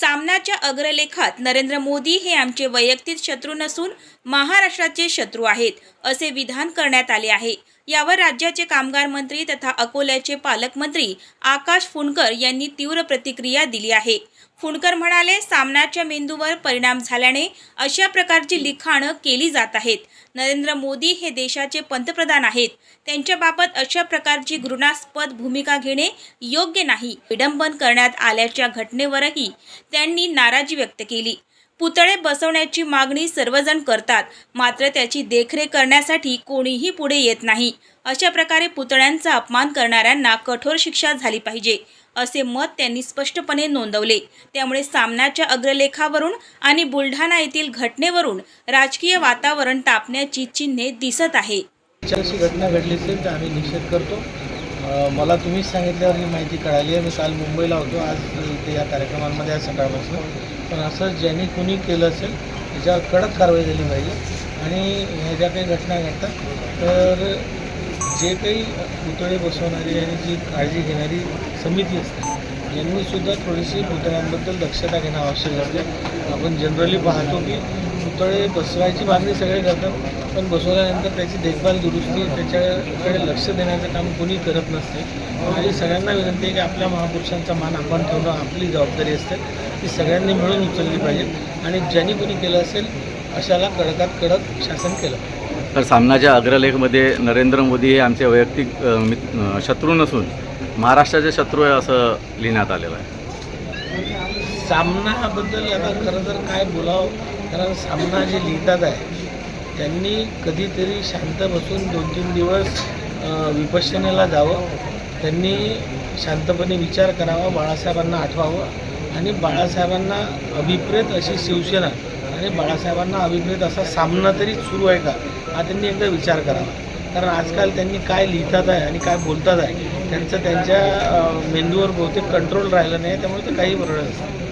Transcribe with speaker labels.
Speaker 1: सामनाच्या अग्रलेखात नरेंद्र मोदी हे आमचे वैयक्तिक शत्रू नसून महाराष्ट्राचे शत्रू आहेत असे विधान करण्यात आले आहे. यावर राज्याचे कामगार मंत्री तथा अकोल्याचे पालकमंत्री आकाश फुंडकर यांनी तीव्र प्रतिक्रिया दिली आहे. फुंडकर म्हणाले सामनाच्या मेंदूवर परिणाम झाल्याने अशा प्रकारची लिखाणं केली जात आहेत. नरेंद्र मोदी हे देशाचे पंतप्रधान आहेत. त्यांच्याबाबत अशा प्रकारची घृणास्पद भूमिका घेणे योग्य नाही. विडंबन करण्यात आल्याच्या घटनेवरही त्यांनी नाराजी व्यक्त केली. पुतळे बसवण्याची मागणी सर्वजण करतात. मात्र त्याची देखरेख करण्यासाठी कोणीही पुढे येत नाही. अशा प्रकारे पुतळ्यांचा अपमान करणाऱ्यांना कठोर शिक्षा झाली पाहिजे असे मत त्यांनी स्पष्टपणे नोंदवले. त्यामुळे सामनाच्या अग्रलेखावरून आणि बुलढाणा येथील घटनेवरून राजकीय वातावरण तापण्याची चिन्हे दिसत आहे.
Speaker 2: घटना घडली असेल तर आम्ही निषेध करतो. मला तुम्हीच सांगितल्यावर ही माहिती कळाली आहे. मी काल मुंबईला होतो. आज इथे या कार्यक्रमांमध्ये आज सकाळपासून. पण असं ज्यांनी कुणी केलं असेल त्याच्यावर कडक कारवाई झाली पाहिजे. आणि ह्या ज्या काही घटना घडतात तर जे काही पुतळे बसवणारी आणि जी काळजी घेणारी समिती असते यांनीसुद्धा थोडीशी पुतळ्यांबद्दल दक्षता घेणं आवश्यक असते. आपण जनरली पाहतो की पुतळे बसवायची मागणी सगळे करतात. पण बसवल्यानंतर त्याची देखभाल दुरुस्ती त्याच्याकडे लक्ष देण्याचं काम कोणी करत नसते. माझी सगळ्यांना विनंती आहे की आपल्या महापुरुषांचा मान आपण ठेवणं आपली जबाबदारी असते. ती सगळ्यांनी मिळून उचलली पाहिजे. आणि ज्यांनी कोणी केलं असेल अशाला कडकात कडक शासन केलं.
Speaker 3: तर सामनाच्या अग्रलेखमध्ये नरेंद्र मोदी हे आमचे वैयक्तिक शत्रू नसून महाराष्ट्राचे शत्रू आहे असं लिहिण्यात आलेलं आहे.
Speaker 2: सामनाबद्दल आता खरं तर काय बोलावं? कारण सामना जे लिहितात आहे त्यांनी कधीतरी शांत बसून दोन तीन दिवस विपश्यनेला जावं. त्यांनी शांतपणे विचार करावा बाळासाहेबांना आठवावं आणि बाळासाहेबांना अभिप्रेत अशी शिवसेना आणि बाळासाहेबांना अभिप्रेत असा सामना तरी सुरू आहे का हा त्यांनी एकदा विचार करावा. कारण आजकाल त्यांनी काय लिहितात आहे आणि काय बोलतात आहे त्यांचं त्यांच्या मेंदूवर बहुतेक कंट्रोल राहिलं नाही त्यामुळे ते काही बरोबर असतं